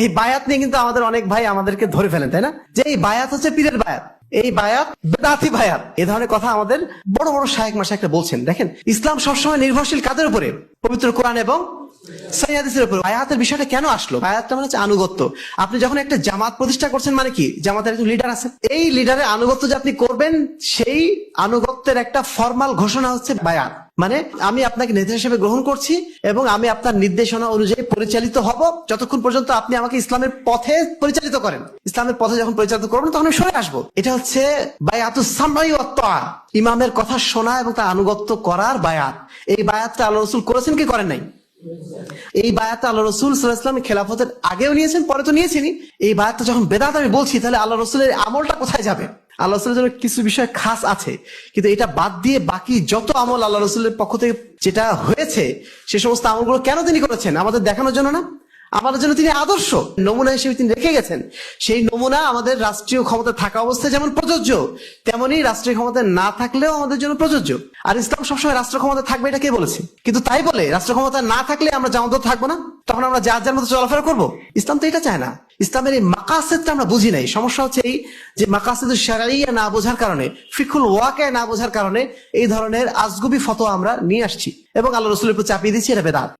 এই বায়াত নিয়ে কিন্তু আমাদের অনেক ভাই আমাদেরকে ধরে ফেলেন, তাই না? যে এই বায়াত হচ্ছে পীরের বায়াত। এই বায়াত বেদাতি বায়াত। এ ধরনের কথা আমাদের বড় বড় শায়েক একটা বলছেন। দেখেন, ইসলাম সবসময় নির্ভরশীল কাদের উপরে? পবিত্র কোরআন এবং সৈয়াদিসের উপর বায়াতের বিষয়টা কেন আসলো? বায়াতটা মানে হচ্ছে আনুগত্য। আপনি যখন একটা জামাত প্রতিষ্ঠা করছেন মানে কি? জামাতের একজন লিডার আছে এই লিডারের আনুগত্য যে আপনি করবেন, সেই আনুগত্যের একটা ফর্মাল ঘোষণা হচ্ছে মানে আমি আপনাকে নেতা হিসেবে গ্রহণ করছি এবং আমি আপনার নির্দেশনা অনুযায়ী পরিচালিত হব যতক্ষণ পর্যন্ত আপনি আমাকে ইসলামের পথে পরিচালিত করেন। ইসলামের পথে যখন পরিচালিত করবেন তখন আমি সরে আসব। এটা হচ্ছে ইমামের কথা শোনা এবং তার আনুগত্য করার বায়াত। এই বায়াতটা আল্লাহ রসুল করেছেন কি করেন নাই? এই বায়াত আল্লাহ রসুল সাল্লাহাম খেলাফতের আগেও নিয়েছেন, পরে তো নিয়েছেনি এই বায়াতটা যখন বেদাত আমি বলছি, তাহলে আল্লাহ রসুলের আমলটা কোথায় যাবে? আল্লাহ রসুলের জন্য কিছু বিষয় খাস আছে, কিন্তু এটা বাদ দিয়ে বাকি যত আমল আল্লাহ রসুলের পক্ষ থেকে যেটা হয়েছে, সে সমস্ত আমলগুলো কেন তিনি করেছেন? আমাদের দেখানোর জন্য না? আমাদের জন্য তিনি আদর্শ। নমুনা হিসেবে তিনি রেখে গেছেন। সেই নমুনা আমাদের রাষ্ট্রীয় ক্ষমতা থাকা অবস্থায় যেমন প্রযোজ্য, তেমনি রাষ্ট্রীয় ক্ষমতা না থাকলেও আমাদের জন্য প্রযোজ্য। আর ইসলাম সবসময় রাষ্ট্র ক্ষমতা থাকবে এটা কে বলেছে? কিন্তু তাই বলে, রাষ্ট্র ক্ষমতা না থাকলে আমরা জামাত থাকব না? তখন আমরা যার যার মতো চলাফেরা করব? ইসলাম তো এটা চায় না। ইসলামের এই মাকাসেদটা আমরা বুঝি নাই। সমস্যা হচ্ছে এই যে মাকাসেদ সারাইয়া না বোঝার কারণে, ফিকুল ওয়াকে না বোঝার কারণে এই ধরনের আজগুবি ফতো আমরা নিয়ে আসছি। এবং আল্লাহ রসুলের উপর চাপিয়ে দিচ্ছি এটা বেদাত।